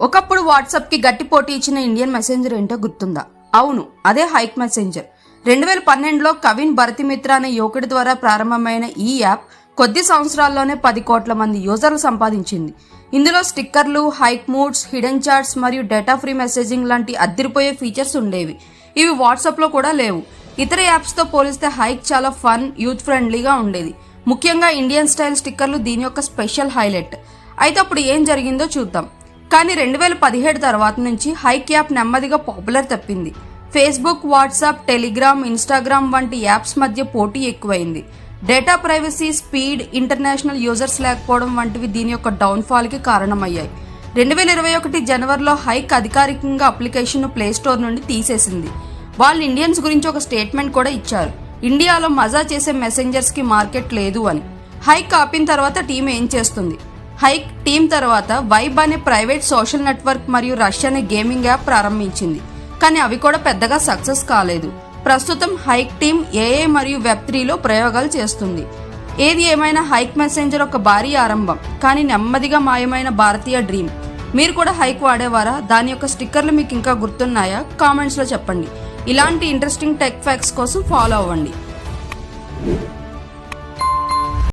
ఒకప్పుడు వాట్సాప్కి గట్టి పోటీ ఇచ్చిన ఇండియన్ మెసెంజర్ ఏంటో గుర్తుందా? అవును అదే హైక్ మెసెంజర్ రెండు వేల పన్నెండులో కవిన్ భరతిమిత్ర అనే యువకుడి ద్వారా ప్రారంభమైన ఈ యాప్ కొద్ది సంవత్సరాల్లోనే పది కోట్ల మంది యూజర్లు సంపాదించింది. ఇందులో స్టిక్కర్లు హైక్ మూడ్స్ హిడెన్ చార్ట్స్ మరియు డేటా ఫ్రీ మెసేజింగ్ లాంటి అద్దరిపోయే ఫీచర్స్ ఉండేవి. ఇవి వాట్సాప్లో కూడా లేవు. ఇతర యాప్స్తో పోలిస్తే హైక్ చాలా ఫన్ యూత్ ఫ్రెండ్లీగా ఉండేది. ముఖ్యంగా ఇండియన్ స్టైల్ స్టిక్కర్లు దీని యొక్క స్పెషల్ హైలైట్. అయితే అప్పుడు ఏం జరిగిందో చూద్దాం. కానీ రెండు వేల పదిహేడు తర్వాత నుంచి హైక్ యాప్ నెమ్మదిగా పాపులర్ తప్పింది. ఫేస్బుక్ వాట్సాప్ టెలిగ్రామ్ ఇన్స్టాగ్రామ్ వంటి యాప్స్ మధ్య పోటీ ఎక్కువైంది. Data privacy speed international users లేకపోవడం వంటివి దీని యొక్క డౌన్ఫాల్కి కారణమయ్యాయి. రెండు వేల ఇరవై ఒకటి జనవరిలో హైక్ అధికారికంగా అప్లికేషన్ను ప్లే స్టోర్ నుండి తీసేసింది. వాళ్ళు ఇండియన్స్ గురించి ఒక స్టేట్మెంట్ కూడా ఇచ్చారు. ఇండియాలో మజా చేసే మెసెంజర్స్కి మార్కెట్ లేదు అని. హైక్ ఆపిన తర్వాత టీం ఏం చేస్తుంది? హైక్ టీం తర్వాత వైబ్ అనే ప్రైవేట్ సోషల్ నెట్వర్క్ మరియు రష్యా అనే గేమింగ్ యాప్ ప్రారంభించింది. కానీ అవి కూడా పెద్దగా సక్సెస్ కాలేదు. ప్రస్తుతం హైక్ టీం ఏఏ మరియు వెబ్ త్రీలో ప్రయోగాలు చేస్తుంది. ఏది ఏమైనా హైక్ మెసెంజర్ ఒక భారీ ఆరంభం కానీ నెమ్మదిగా మాయమైన భారతీయ డ్రీమ్. మీరు కూడా హైక్ వాడేవారా? దాని యొక్క స్టిక్కర్లు మీకు ఇంకా గుర్తున్నాయా? కామెంట్స్లో చెప్పండి. ఇలాంటి ఇంట్రెస్టింగ్ టెక్ ఫ్యాక్స్ కోసం ఫాలో అవ్వండి.